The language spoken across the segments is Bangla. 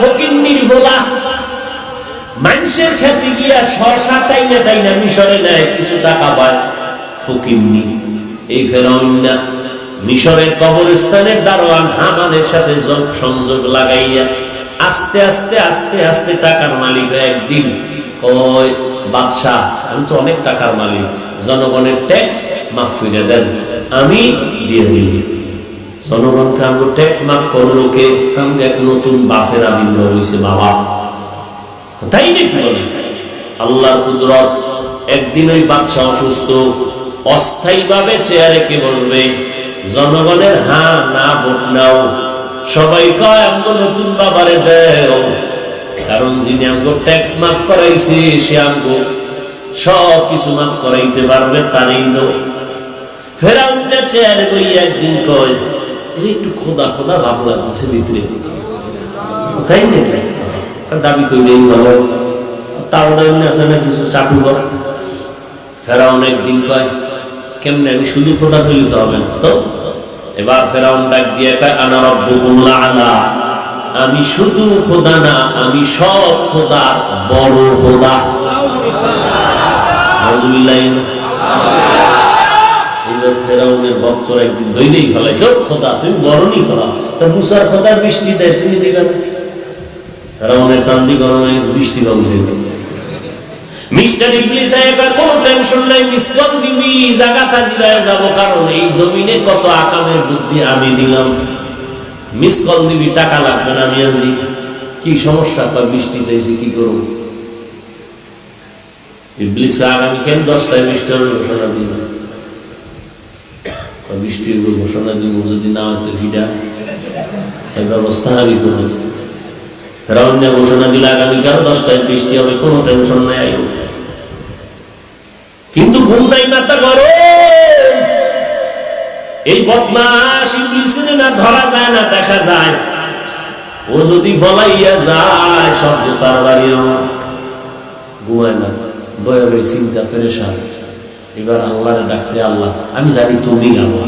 ফকির নির্ভোলা। মানুষের ক্ষেত্রে গিয়া শশা মিশরে নেয়, কিছু টাকা পায়। এই ফেরাউন না, মিশরের কবরস্থানের দারোয়ান হামানের সাথে সংযোগ লাগাইয়া আস্তে আস্তে আস্তে আস্তে টাকার মালিক একদিন কয়, বাদশাহ, আমি তো অনেক টাকার মালিক, জনগণের ট্যাক্স মাফ করে দেন, আমি দিয়ে দিই ট্যাক্স করল কে এক নতুন বাফের তাই একদিন ওই অসুস্থ চেয়ারে কে বসবে জনগণের হা না ভোট নাও সবাই কয় নতুন বাবারে দেও কারণ যিনি আমগো ট্যাক্স মাফ করাইছে সে আমগো সব কিছু মাফ করাইতে পারবে তারই নো ফেরাউন্না চেয়ারে বই একদিন কয় একটু খোদা খোদা ভাব লাগছে ভিতরে। তাই নাকি? তার দাবি করবে এই ভালো তাও এমনি আছে না কিছু চাকরি কর? ফেরাউন একদিন কয়, কেমনে আমি শুধু খোদা ফেলিতে হবে না? তো এবার ফেরাউন ডাক দিয়ে কয়, আনা রব্বুকুম আলা আমি শুধু খোদা না, আমি সব খোদা, বড় খোদা। নাউজুবিল্লাহ। এবার ফেরাউনের একদিন ফেলাইছে খোদা, তুমি বড়নি খোদা তা মুসার খোদা বৃষ্টি দেয়, তুমি ফেরাউনের শান্তি বৃষ্টি হয়ে গেল। মিস্টার কোনো টেনশন নাই, মিস কল দিবি যাব, কারণ এই জমিনে কত আকামের বুদ্ধি আমি দিলাম। মিস কল দিবি, টাকা লাগবে না, আমি আছি কি সমস্যা? কয়, বৃষ্টি চাইছি, কি করব? ইবলিস আগামী কেন দশটায় মিস্টার ঘোষণা দিল কয় বৃষ্টির ঘোষণা দিব, যদি না হয়তো ভিড়া এই ব্যবস্থা আমি করব। ফেরাউন্না ঘোষণা দিলে আগামীকাল দশটায় বৃষ্টি হবে, কোনো টেনশন নাই। আইব কিন্তু ঘুম নাই মাথা করো এই বদমাস ইবলিসের না ধরা যায় না, দেখা যায়। ও যদি ফলাইয়া যায়, সব জোতার বাড়ি আমার। ঘুমায় না বয়ে চিন্তা ফেরেশান এবার আল্লাহরে ডাকছে আল্লাহ, আমি জানি তুমি আল্লাহ।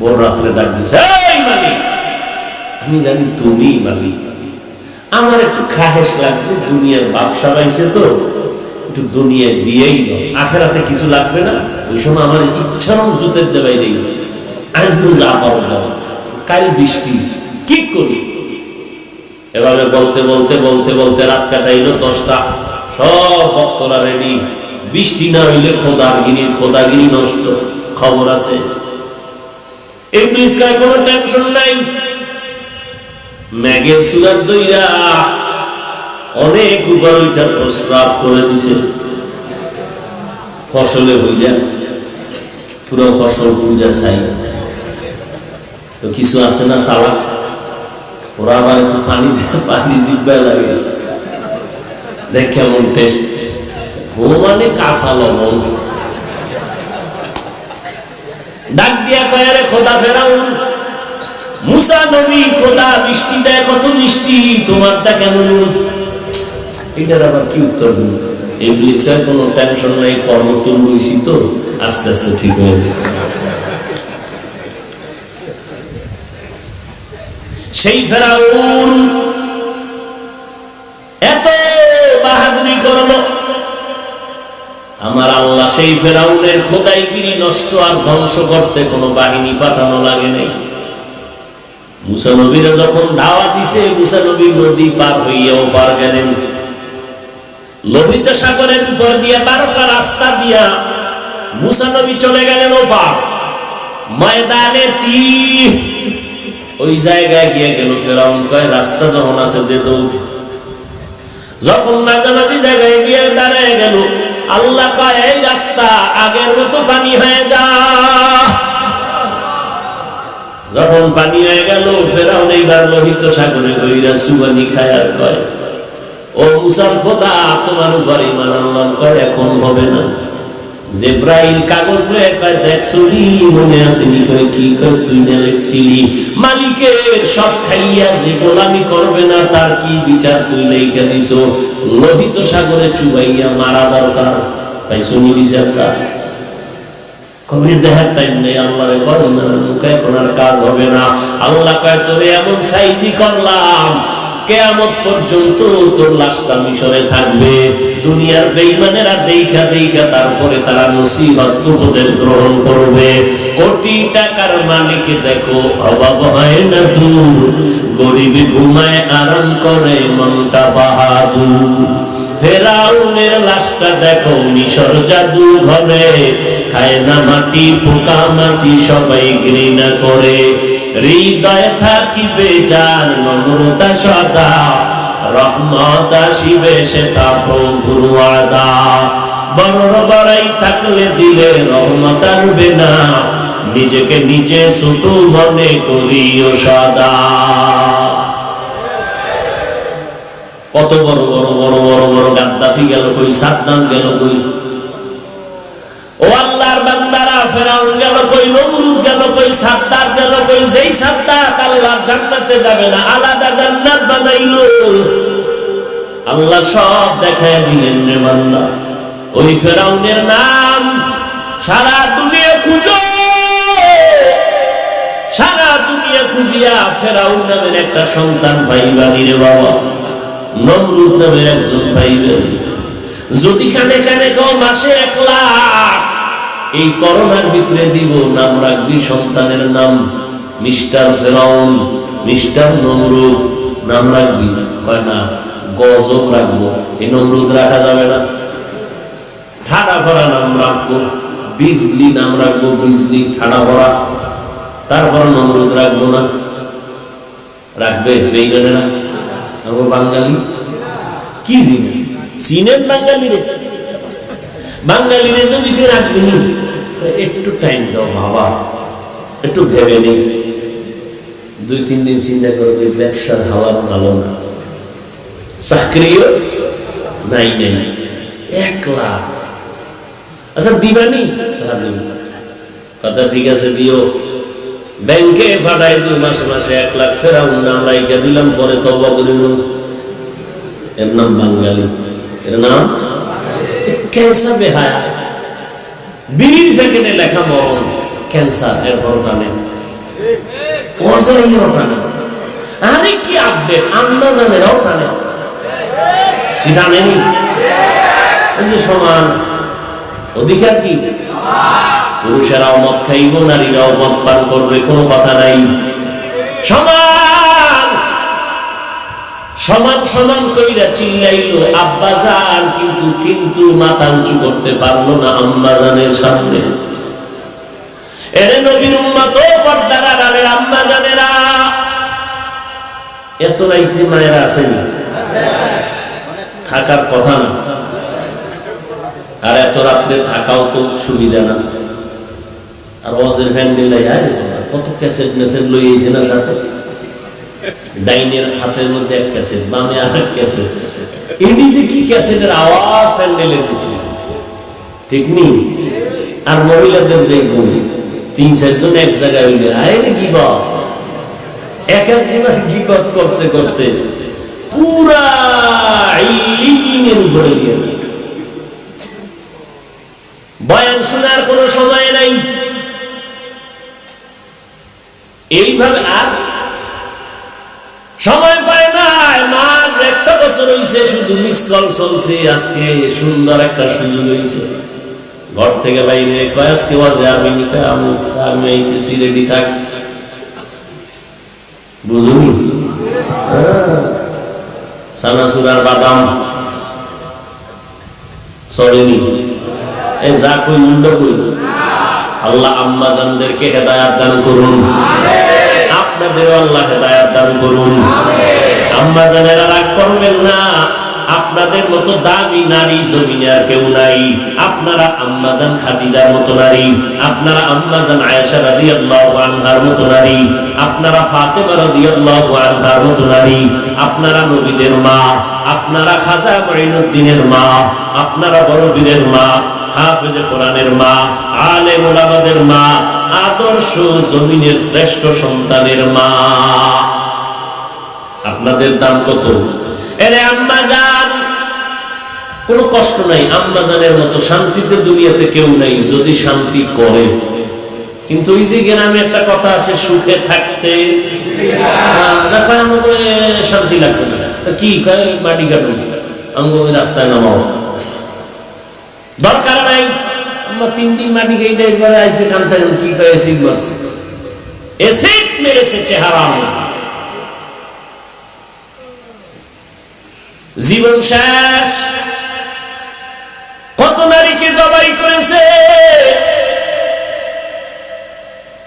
বড় রাত্রে ডাক দিছে আমি জানি তুমি মালিক। আমার একটু খাহেস লাগছে, দুনিয়ার ব্যবসা পাইছে তো, একটু দুনিয়ায় দিয়েই দাও। আখেরাতে কিছু লাগবে না, ওই সময় আমার ইচ্ছা জুতের দেবাই নেই। আজ যা পারো দাও। কাল বৃষ্টি, কি করি? এভাবে বলতে বলতে বলতে বলতে রাত কাটাইলো দশটা। সব ভক্তরা রেডি বৃষ্টি না হইলে খোদারগিরির খোদাগিরি নষ্ট। খবর আছে? ইবলিস কার কোনো টেনশন নাই। ম্যাগের সুরাত দইরা অনেক উপর ওইটা প্রস্রাব করে দিছে। ফসলে হইয়া পুরো ফসল পূজা চাই তো কিছু আছে না সালা ওরা আবার একটু পানি পানি জিব্বায় লাগিয়েছে। দেখ কেমন টেস্ট ও মানে কাঁচা লবণ। ডাক দিয়া কয় রে খোদা ফেরাউন, মুসা নবী, খোদা বৃষ্টি দেয় কত মিষ্টি, তোমারটা কেন এটার আবার কি উত্তর দিন ইবলিসের কোনো টেনশন নাই, কর্ম তুল তো, আস্তে আস্তে ঠিক হয়ে যাবে। সেই ফেরাউন এত বাহাদুরি করল। আমার আল্লাহ সেই ফেরাউনের খোদাইগিরি নষ্ট আর ধ্বংস করতে কোনো বাহিনী পাঠানো লাগে নেই। মুসা নবীরা যখন ধাওয়া দিছে, মুসা নবী নদী পার হইয়াও পার গেলেন। লোহিত সাগরের উপর দিয়ে বারোটা রাস্তা দিয়া মুসানবী চলে গেলেন ও পার ময়দানে তীর। ওই জায়গায় গিয়ে গেল ফেরাউন, কয়, রাস্তা যখন আছে দে দৌড়। যখন মাঝামাঝি জায়গায় গিয়ে দাঁড়ায় গেল আল্লাহ কয়, এই রাস্তা আগের মতো পানি হয়ে যা। যখন পানি হয়ে গেল, ফেরাউন এইবার লোহিত সাগরে কইরা সুবানি খায় আর কয়, ও মুসার খোদা, তোমার উপরে ইমান আনলাম কয়, এখন হবে না। জেব্রাইল কাগজ লয়ে কয় মনে কি তুই না লিখছিলি? সব খাইয়া যে গোলামি করবে না, তার কি বিচার তুই লেখা দিছ? লোহিত সাগরে চুবাইয়া মারা দরকার। তাই শুনি বিচারটা। কবি দেখার টাইম নেই, আল্লাহরে কয় না মুখে আর কাজ হবে না। আল্লাহ কয়, তোরে এমন সাইজি করলাম কেয়ামত পর্যন্ত তোর লাশটা মিশরে থাকবে। দুনিয়ার বেইমানেরা দেখা দেখা তারপরে তারা নসিহত, উপদেশ গ্রহণ করবে। কোটি টাকার মালিক দেখো, অভাব হয় না দূর। গরিবী ঘুমায়, আরাম করে, মনটা বাহাদুর। ফেরাউনের লাশটা দেখো, মিশর জাদু ঘরে। খায় না মাটি, পোকা মাসি সবাই ঘৃণা করে। হৃদয় থাকিবে যার নম্রতা সদা, রহমত আসিবে তা প্রভুর আদা বড় বড়াই থাকলে দিলে রহমত আসবে না, নিজেকে নিজে ছোট মনে করিও সদা। কত বড় বড় বড় বড় বড় গাদ্দাফি গেল কই, সাদ্দাম গেল কই? কই সাদ্দার গেল কই, যেই সাদ্দার আল্লাহর জান্নাতে যাবে না, আলাদা জান্নাত বানাইলো। আল্লাহ সব দেখায় দিলেন রে বান্দা। ওই ফেরাউনের নাম সারা দুনিয়া খুঁজো। সারা দুনিয়া খুঁজিয়া ফেরাউন নামের একটা সন্তান পাইবানি রে বাবা। নমরুদ নামের একজন পাইবেন যদি কানে কানে কও, মাসে এক লাখ এই করোনার ভিতরে দিব নাম রাখবি সন্তানের নাম, মিস্টার ফেরাউন, মিস্টার নমরুদ, নাম রাখবি। কয় না, গজব রাখব। এই নমরুদ রাখা যাবে না। ঠাডা ভরা নাম রাখব। বিজলি নাম রাখব, বিজলি ঠাডা ভরা। তারপর নমরুদ রাখব না। রাখবে বেইমানেরা? আমরা বাঙালি। কি জিনিস? চীনের বাঙালি রে। বাঙালি যদি কেউ রাখবি একটু টাইম দাও বাবা। একটু ভেবে নি। দুই, তিন দিন চিন্তা করবে ব্যবসার হাওয়া ভালো না। চাকরিও নাই নাই। এক লাখ আচ্ছা দিবানি? দিব কথা ঠিক আছে, দিও। ব্যাংকে পাঠাই দুই মাসে মাসে এক লাখ ফেরাউন নাম রাইকা দিলাম, পরে তবা করিল এর নাম বাঙালি। এর নাম? ক্যান্সার বেহায়া বিড়ির প্যাকেটে লেখা মরণ, ক্যান্সার এর টানে অজাইও টানে। আরে কি জানেরাও টানে। টানেনি যে সমান। অধিকার কি? পুরুষেরাও মদ খাইব, নারীরাও মদ পান করবে, কোনো কথা নাই। সমান! সমান সমান কইরা চিল্লাইলো, আব্বা জান, কিন্তু কিন্তু মাথা উঁচু করতে পারল না আম্মা জানের সামনে। এরে নবীর উম্মত পর্দার আড়ালের আম্মা জানেরা, এত রাইতে মায়েরা আসেনি থাকার কথা না। আর এত রাত্রে থাকাও তো সুবিধা না। আর ওয়াজের ফ্যান দিলে কত ক্যাসেট মেসেট লইয়েছে না সাথে ডাইনের হাতের মধ্যে এক ক্যাসেট, বামে আর এক ক্যাসেট। এটি যে কি ক্যাসেটের আওয়াজ প্যান্ডেলের ভিতরে? ঠিক নেই আর মহিলাদের যে গুণ তিন চারজন এক জায়গায় হইলে আয় রে বা এক গিবত করতে করতে পুরা ইলিমিনের উপরে বয়ান শোনার কোনো সময় নাই। এইভাবে আর সময় পায় না মাস একটা বছর হইছে, শুধু মিস কল চলছে, আজকে সুন্দর একটা সুযোগ হইছে। ঘর থেকে বাইরে কয়, আজকে আমি আমি আমি রেডি থাক। বুঝুনি? সানাসুরার বাদাম। সরেনি। এই যা কই উল্টো কই? আল্লাহ আম্মা জানদেরকে হেদায়াত দান করুন। আপনাদেরও আল্লাহ হেদায়াত দান করুন। আম্মা জানেরা রাগ করবেন না। আপনাদের মতো দামি নারী জমিনে আর কেউ নাই। আপনারা আম্মাজান খাদিজার মতো নারী। আপনারা আম্মাজান আয়েশা রাদিয়াল্লাহু আনহার মতো নারী। আপনারা ফাতেমা রাদিয়াল্লাহু আনহার মতো নারী। আপনারা নবীদের মা। আপনারা খাজা মাইনুদ্দিনের মা। আপনারা বড় বীরের মা। হাফেজে কোরআনের মা, আলেম ওলামাদের মা, আদর্শ জমিনের শ্রেষ্ঠ সন্তানের মা। আপনাদের দাম কত? এরে আম্মা জান কোনো কষ্ট নাই, আম্মাজানের মতো শান্তিতে দুনিয়াতে কেউ নাই, যদি শান্তি করে। কিন্তু ওই যে গ্রামে একটা কথা আছে, সুখে থাকতে শান্তি লাগবে না। কি কয়, মাটি কাটুন। ওই রাস্তায় নামাও। দরকার নাই। আমার তিন দিন মাটি কেটে একবারে আইসে কান্তা কান কি কয় এসিড মারছে এসিড মেরেছে চেহারা জীবন শেষ। কত নারীকে জবাই করেছে।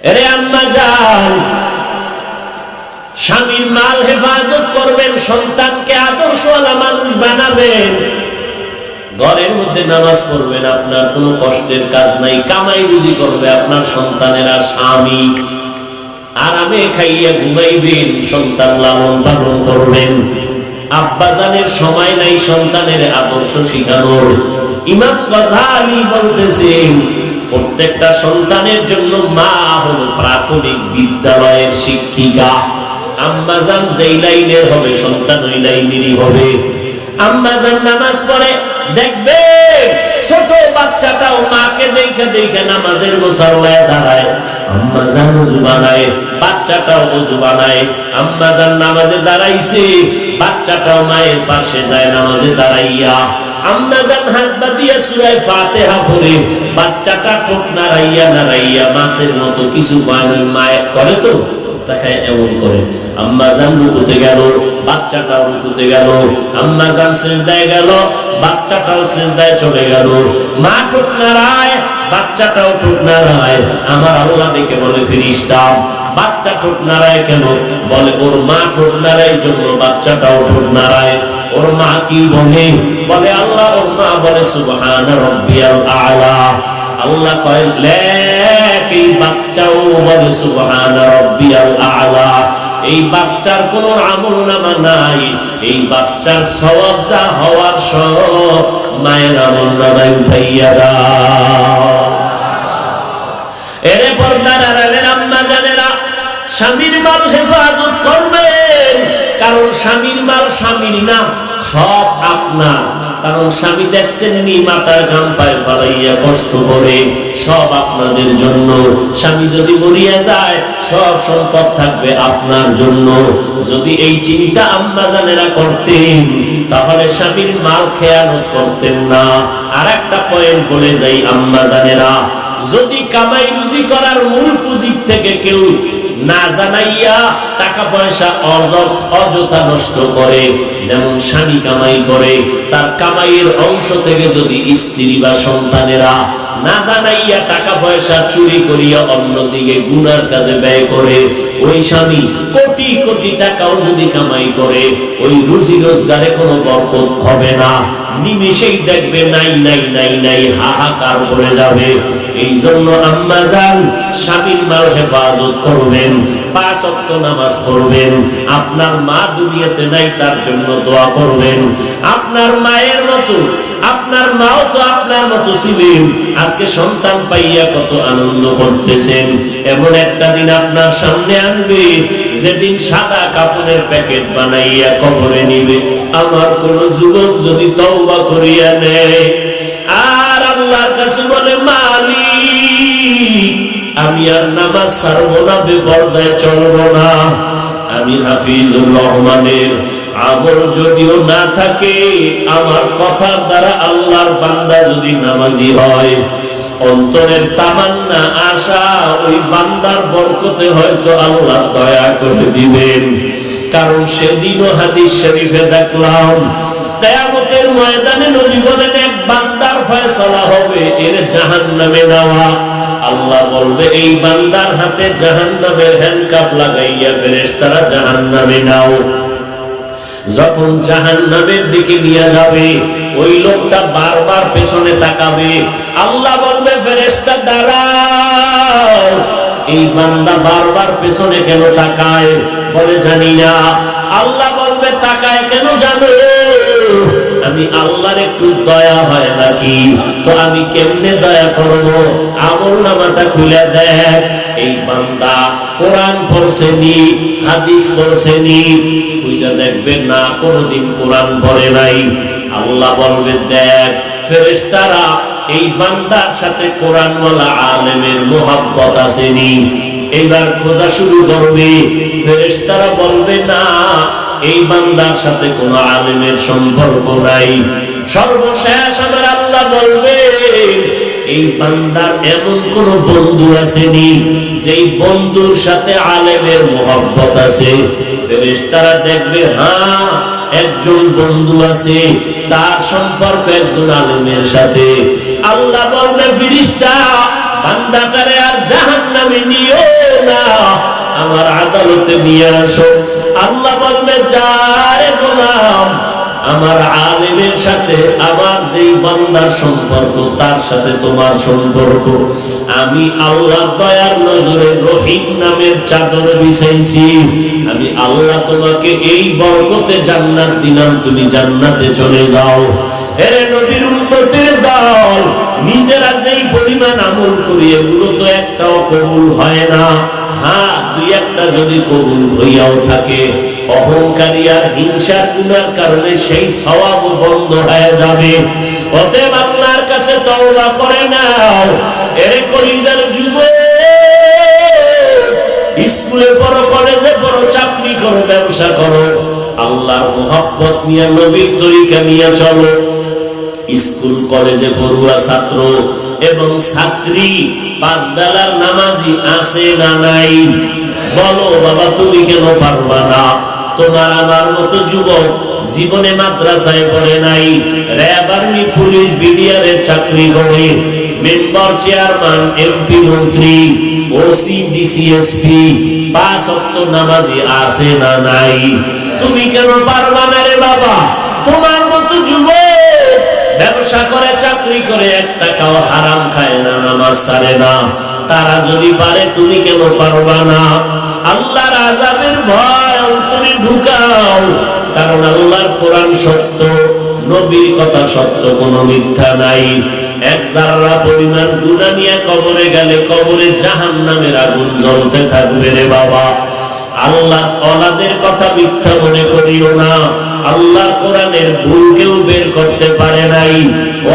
এরে আম্মা যান স্বামীর মাল হেফাজত করবেন, সন্তানকে আদর্শওয়ালা মানুষ বানাবেন। ঘরের মধ্যে নামাজ পড়বেন, আপনার কোনো কষ্টের কাজ নাই, কামাই রুজি করবে আপনার সন্তানেরা স্বামী। আরামে খাইয়া ঘুমাইবেন, সন্তান লালন পালন করবেন। আব্বাজানের সময় নাই সন্তানের আদর্শ শিখানোর। ইমাম গজালি বলতেছেন প্রত্যেকটা সন্তানের জন্য মা হলো প্রাথমিক বিদ্যালয়ের শিক্ষিকা। আম্মাজান যেই লাইনের হবে, সন্তান ওই লাইনেরই হবে। আম্মাজান নামাজ পড়ে দেখবে, ছোট বাচ্চাটাও মাকে দেখে দেখে নামাজের মুসল্লায় দাঁড়ায়। আম্মা জান উজু বানায়, বাচ্চাটাও উজু বানায়। আম্মা জান নামাজে দাঁড়াইছে, বাচ্চাটাও মায়ের পাশে যায় নামাজে দাঁড়াইয়া। আম্মা জান হাত বাঁধিয়া সুরায় ফাতেহা পড়ে, বাচ্চাটা ঠোঁট নাড়াইয়া নাড়াইয়া মাছের মতো কিছু পায় মায়ের করে তো? এমন করে, আম্মা রুকুতে গেল, বাচ্চাটাও রুকুতে গেল, আম্মা সেজদায় গেল, বাচ্চাটাও সেজদায় চলে গেল। মা বাচ্চাটাও আমার আল্লাহ বলে, ফিরিস্তা, বাচ্চা কেন? বলে, ওর মা ঠোঁট নাড়ায় জন্য বাচ্চাটাও ঠোঁট নাড়ায়। ওর মা কি বলে? বলে, আল্লাহ, ওর মা বলে, সুবহান রব্বিয়াল আলা। আল্লাহ কয় লেখ এই বাচ্চাও বলে এই বাচ্চার কোন আমল নামা নাই। এই বাচ্চার সওয়াব যা হওয়ার সব মায়ের আমল নামায় উঠাইয়া দাও। এরে পর্দার আড়ালের আম্মা জানেরা, স্বামীর মাল হেফাজত করবেন, কারণ স্বামীর মাল স্বামীর না। সব আপনার। কারণ স্বামী দেখছেন নি, মাতার ঘাম পায়ে ফলাইয়া কষ্ট করে। সব আপনাদের জন্য। স্বামী যদি মরিয়া যায়, সব সম্পদ থাকবে আপনার জন্য। যদি এই চিন্তা আম্মা জানেরা করতেন, তাহলে স্বামীর মাল খেয়ানত করতেন না। আর একটা পয়েন্ট বলে যাই আম্মা জানেরা। যদি কামাই রুজি করার মূল পুঁজির থেকে কেউ না জানাইয়া টাকা পয়সা অযথা নষ্ট করে, যেমন স্বামী কামাই করে, তার কামাইয়ের অংশ থেকে যদি স্ত্রী বা সন্তানেরা না জানাইয়া টাকা পয়সা চুরি করিয়া অন্যদিকে গুনার কাজে ব্যয় করে, ওই স্বামী কোটি কোটি টাকাও যদি কামাই করে, ওই রুজি রোজগারে কোনো বরকত হবে না। নিমেষেই দেখবে নাই নাই নাই নাই, হাহাকার করে যাবে। এই জন্য আম্মা যান স্বামীর মাল হেফাজত করবেন, পাঁচ অক্ট নামাজ পড়বেন, আপনার মা দুনিয়াতে নাই, তার জন্য দোয়া করবেন। আপনার মায়ের মতো, আপনার মাও তো আপনার মতো ছিলেন। আজকে সন্তান পাইয়া কত আনন্দ করতেছেন। এমন একটা দিন আপনার সামনে আনবে, যেদিন সাদা কাপড়ের প্যাকেট বানাইয়া কবরে নিবে। আমার কোন যুবক যদি তওবা করিয়া নেয়, আর আল্লাহর কাছে বলে মালিক আমি আর নামাজ ছাড়বো না, বেপর্দায় চলবো না। আমি হাফিজুর রহমানের আমল যদিও না থাকে, আমার কথার দ্বারা আল্লাহর বান্দা যদি নামাজি হয়, অন্তরের তামান্না, আশা, ওই বান্দার বরকতে হয়তো আল্লাহ দয়া করে দিবেন। কারণ সেদিনও হাদিস শরীফে দেখলাম কেয়ামতের ময়দানে নবী বলেন, এক বান্দার ফয়সালা হবে, এর জাহান্নামে নেওয়া। আল্লাহ বলবে, এই বান্দার হাতে জাহান্নামের হ্যান্ডকাপ লাগাইয়া ফেরেশতারা জাহান্নামে নাও। যখন জাহান্নামের দিকে নিয়ে যাবে, ওই লোকটা বারবার পেছনে তাকাবে। আল্লাহ বলবে, ফেরেশতা, দাঁড়াও। এই বান্দা বারবার পেছনে কেন তাকায়, বলে জানি না। আল্লাহ বলবে, তাকায় কেন জানো? আমি আল্লাহর একটু দয়া হয় নাকি? তো আমি কেমনে দয়া করব? আমল নামাটা খুলে দেখ। এই বান্দা কোরআন পড়ছেনি হাদিস পড়ছেনি বুঝা দেখবেন না, কোনোদিন কোরআন পড়ে নাই। আল্লাহ বলবে, দেখ, ফেরেশতারা এই বান্দার সাথে কোরআনওয়ালা আলেমের মোহাব্বত আসেনি এবার খোঁজা শুরু করবে, ফেরেশতারা বলবে, না এই বান্দার সাথে কোনো আলেমের সম্পর্ক নাই। সর্বশেষ আমার আল্লাহ বলবে, এই বান্দার এমন কোন বন্ধু আসেনি, যেই বন্ধুর সাথে আলেমের মোহব্বত আছে। ফেরেশতারা দেখবে হ্যাঁ একজন বন্ধু আছে, তার সম্পর্ক একজন আলেমের সাথে। আল্লাহ বলবে ফিরিস্তা বান্দাটারে আর জাহান নামে নিও না, আমার আদালতে নিয়ে আসো। আল্লাহ আমার আলেমের সাথে আমার যেই বান্দার সম্পর্ক, তার সাথে তোমার সম্পর্ক। আমি আল্লাহ দয়ার নজরে রহিম নামের চাদর বিছাইছি। আমি আল্লাহ তোমাকে এই বরকতে জান্নাত দিলাম, তুমি জান্নাতে চলে যাও। হে নবীর উম্মতের দল, নিজেরা যেই পরিমাণ আমল করি এগুলো তো একটাও কবুল হয় না। হ্যাঁ দুই একটা যদি কবুল হইয়াও থাকে, অহংকারী আর হিংসার গুণার কারণে সেই স্বভাব বন্ধ হয়ে যাবে। অতএব আল্লাহর কাছে তওবা করে নাও। এর কলিজার যুব স্কুলে পড়ো, কলেজে পড়ো, চাকরি করো, ব্যবসা করো। আল্লাহর মোহাব্বত নিয়ে, নবীর তরিকা নিয়ে চলো। স্কুল, কলেজে পড়ুয়া ছাত্র এবং ছাত্রী পাঁচ বেলার নামাজি আছে না নাই? বলো, বাবা, তুমি কেন পারবা না? তোমার আমার মতো যুবক জীবনে মাদ্রাসায় পড়ে নাই। র্যাব আর্মি পুলিশ বিডিআরের চাকরি করে। মেম্বার চেয়ারম্যান, এমপি, মন্ত্রী ওসি ডিসিএসপি পাঁচ অক্ট নামাজি আছে না নাই? তুমি কেন পারবা না রে বাবা? তোমার মতো যুবক ব্যবসা করে, চাকরি করে এক টাকাও হারাম খায় না, নামাজ সারে না। তারা যদি পারে, তুমি কেন পারবা না? আল্লাহর আজাবের ভয় অন্তরে ঢুকাও। কারণ আল্লাহর কোরআন সত্য, নবীর কথা সত্য, কোনো মিথ্যা নাই। এক জাররা পরিমাণ গুণা নিয়ে কবরে গেলে, কবরে জাহান নামের আগুন জ্বলতে থাকবে রে বাবা। আল্লাহ অলাদের কথা মিথ্যা মনে করিও না। আল্লাহ কোরআনের ভুল কেউ বের করতে পারে নাই।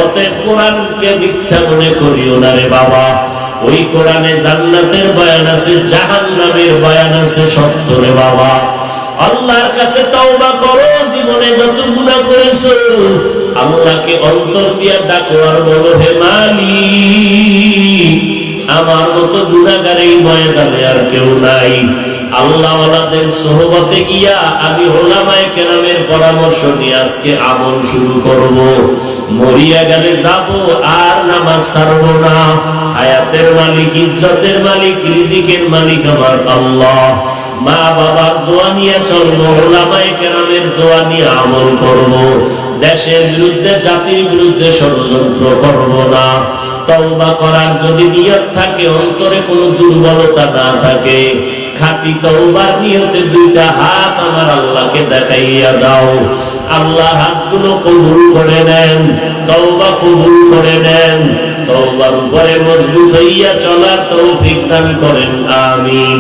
অতএব কোরআনকে মিথ্যা মনে করিও না রে বাবা। ওই কোরআনে জান্নাতের বয়ান আছে, জাহান্নামের বয়ান আছে, সত্য রে বাবা। আল্লাহর কাছে তওবা করো, জীবনে যত গুনাহ করেছ, আল্লাহকে অন্তর দিয়া ডাকো আর বলো, হে মালিক, আমার মতো গুণাগার এই ময়দানে আর কেউ নাই। আল্লাহওয়ালাদের গিয়া আমি ওলামায়ে কেরামের পরামর্শ নিয়ে আজকে আমল শুরু করব। মরিয়া গেলে যাব, আর নামাজ না। মালিক, ইজ্জতের মালিক, রিজিকের মালিক আমার আল্লাহ। মা বাবার দোয়া নিয়ে চলবো, ওলামায়ে কেরামের দোয়া নিয়ে আমল করব। দেশের বিরুদ্ধে, জাতির বিরুদ্ধে ষড়যন্ত্র করব না। তওবা করার যদি নিয়ত থাকে, অন্তরে কোনো দুর্বলতা না থাকে। খাঁটি তওবার নিয়তে দুইটা হাত আমার আল্লাহকে দেখাইয়া দাও আল্লাহ হাতগুলো কবুল করে নেন তওবা কবুল করে নেন তওবার উপরে মজবুত হইয়া চলার তৌফিক দান করেন আমিন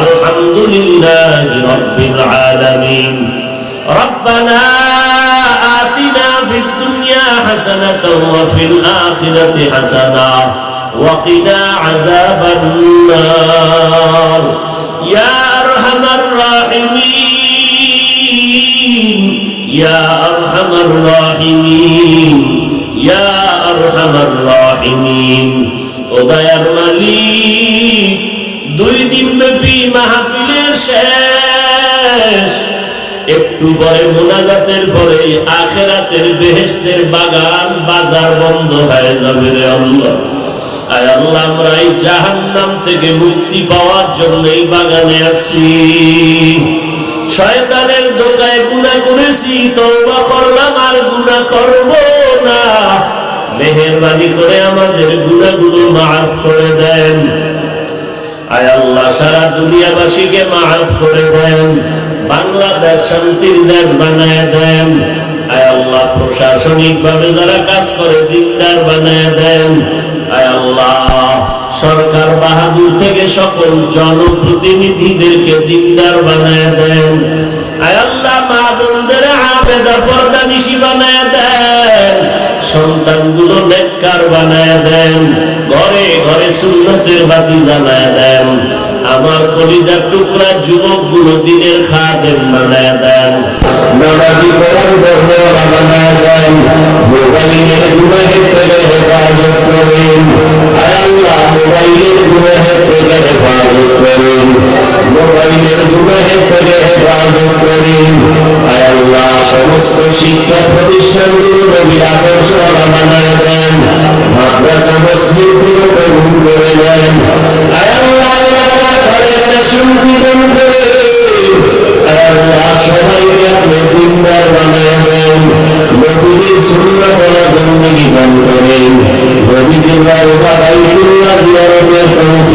আলহামদুলিল্লাহ রাব্বিল আলামিন ربنا آتنا في الدنيا حسنة وفي الآخرة حسنة وقنا عذاب النار ইয়া আরহামার রাহিমিন দুই দিন ব্যাপী মাহফিলের শেষ। একটু পরে মোনাজাতের পরে আখেরাতের বেহেস্তের বাগান বাজার বন্ধ হয়ে যাবে রে আল্লাহ। আল্লাহ আমরা এই থেকে মুক্তি পাওয়ার জন্য এই বাগানে আসি শয়তানের দোকায় গুণা করেছি করলাম আর গুণা করব না। মেহেরবানি করে আমাদের গুণাগুলো মাফ করে দেন। আয় আল্লাহ, সারা দুনিয়াবাসীকে মাফ করে দেন। বাংলাদেশ শান্তির দেশ বানায় দেন। আয় আল্লাহ প্রশাসনিক ভাবে যারা কাজ করে জিন্দার বানায় দেন। সরকার বাহাদুর থেকে সকল জনপ্রতিনিধিদেরকে দিনদার বানায় দেন। আমার কলিজার টুকরা যুবকগুলো দিনের খাদেম বানায় দেন। বানায় দেন। মোবাইলের গুনাহের থেকে হেফাজত করেন মোবাইলের গুনাহের থেকে হেফাজত করেন আল্লাহ, সমস্ত শিক্ষা প্রতিষ্ঠানগুলো নবীর আকর্ষণা বানায় দেন। মাদ্রাসা মসজিদগুলো কবুল করে দেন আল্লাহ ঘরে ঘরে সংবিধান করে। আল্লাহ, সবাইকে আপনি দিনদার বানায় দেন নবীজির সুন্নাহ বলা জিন্দগি দান করেন। নবীজির রওজা বাইতুল্লাহ জিয়ারতের তৌফিক